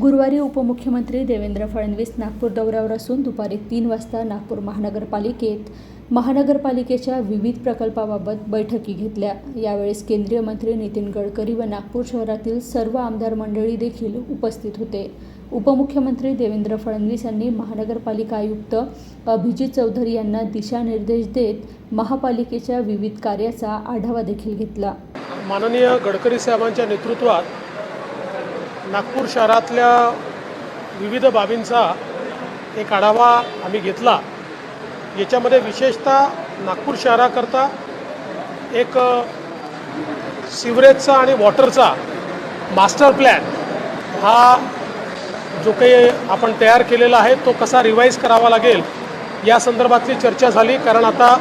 गुरुवारी उपमुख्यमंत्री देवेंद्र फडणवीस नागपूर दौऱ्यावर असून दुपारी तीन वाजता नागपूर महानगरपालिकेत महानगरपालिकेच्या विविध प्रकल्पाबाबत बैठकी घेतल्या. यावेळेस केंद्रीय मंत्री नितीन गडकरी व नागपूर शहरातील सर्व आमदार मंडळी देखील उपस्थित होते. उपमुख्यमंत्री देवेंद्र फडणवीस यांनी महानगरपालिका आयुक्त अभिजित चौधरी यांना दिशानिर्देश देत महापालिकेच्या विविध कार्याचा आढावा देखील घेतला. माननीय गडकरी साहेबांच्या नेतृत्वात नागपूर शहरातल्या विविध बाबींचा एक आढावा आम्ही घेतला. याच्यामध्ये विशेषतः नागपूर शहराकरता एक सिवरेजचा आणि वॉटरचा मास्टर प्लॅन हा जो काही आपण तयार केलेला आहे तो कसा रिवाईज करावा लागेल या संदर्भातली चर्चा झाली. कारण आता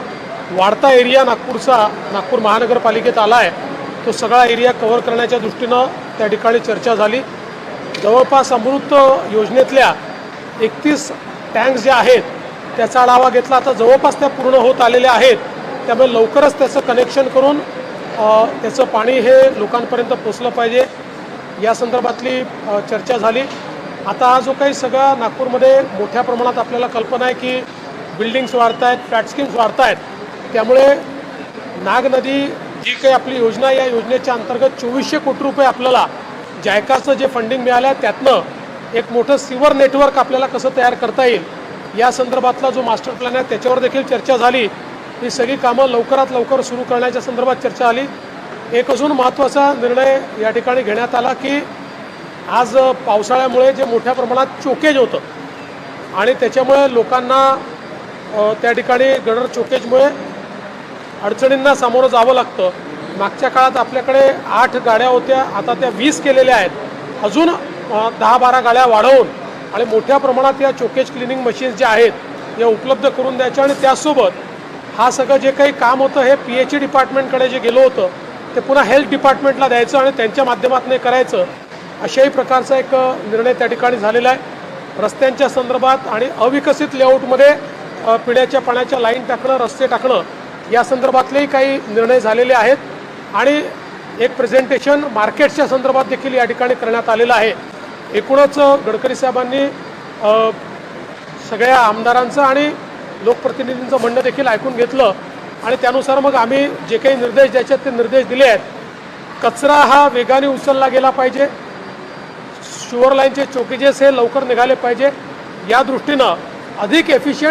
वाढता एरिया नागपूरचा नागपूर महानगरपालिकेत आला आहे तो सगळा एरिया कव्हर करण्याच्या दृष्टीनं त्या ठिकाणी चर्चा झाली. जवळपास अमृत योजनेतल्या एकतीस टँक्स ज्या आहेत त्याचा आढावा घेतला. आता जवळपास त्या पूर्ण होत आलेल्या आहेत. त्यामुळे लवकरच त्याचं कनेक्शन करून त्याचं पाणी हे लोकांपर्यंत पोचलं पाहिजे. या संदर्भातली चर्चा झाली. आता हा जो काही सगळा नागपूरमध्ये मोठ्या प्रमाणात आपल्याला कल्पना आहे की बिल्डिंग्स वाढत आहेत फ्लॅट स्कीम्स वाढत आहेत त्यामुळे नाग नदी जी काही आपली योजना या योजनेच्या अंतर्गत चोवीसशे कोटी रुपये आपल्याला जायकाचं जे फंडिंग मिळालं आहे त्यातनं एक मोठं सिवर नेटवर्क आपल्याला कसं तयार करता येईल या संदर्भातला जो मास्टर प्लॅन आहे त्याच्यावर देखील चर्चा झाली. ही सगळी कामं लवकरात लवकर सुरू करण्याच्या संदर्भात चर्चा आली. एक अजून महत्त्वाचा निर्णय या ठिकाणी घेण्यात आला की आज पावसाळ्यामुळे जे मोठ्या प्रमाणात चोकेज होतं आणि त्याच्यामुळे लोकांना त्या ठिकाणी गडर चोकेजमुळे अडचणींना सामोरं जावं लागतं. मागच्या काळात आपल्याकडे आठ गाड्या होत्या आता त्या वीस केलेल्या आहेत. अजून दहा बारा गाड्या वाढवून आणि मोठ्या प्रमाणात या चोकेज क्लिनिंग मशीन्स ज्या आहेत या उपलब्ध करून द्यायच्या आणि त्यासोबत हा सगळं जे काही काम होतं हे पी एच ई डिपार्टमेंटकडे जे गेलं होतं ते पुन्हा हेल्थ डिपार्टमेंटला द्यायचं आणि त्यांच्या माध्यमातून करायचं अशाही प्रकारचा एक निर्णय त्या ठिकाणी झालेला आहे. रस्त्यांच्या संदर्भात आणि अविकसित लेआउटमध्ये पिण्याच्या पाण्याच्या लाईन टाकणं रस्ते टाकणं या संदर्भातलेही काही निर्णय झालेले आहेत. आणि एक प्रेझेंटेशन मार्केटच्या संदर्भात देखील या ठिकाणी करण्यात आलेलं आहे. एकूणच गडकरी साहेबांनी सगळ्या आमदारांचं आणि लोकप्रतिनिधींचं म्हणणं देखील ऐकून घेतलं आणि त्यानुसार मग आम्ही जे काही निर्देश द्यायचे आहेत ते निर्देश दिले आहेत. कचरा हा वेगाने उचलला गेला पाहिजे. शुअर लाईनचे चोकेजेस हे लवकर निघाले पाहिजे. या दृष्टीनं अधिक एफिशियंट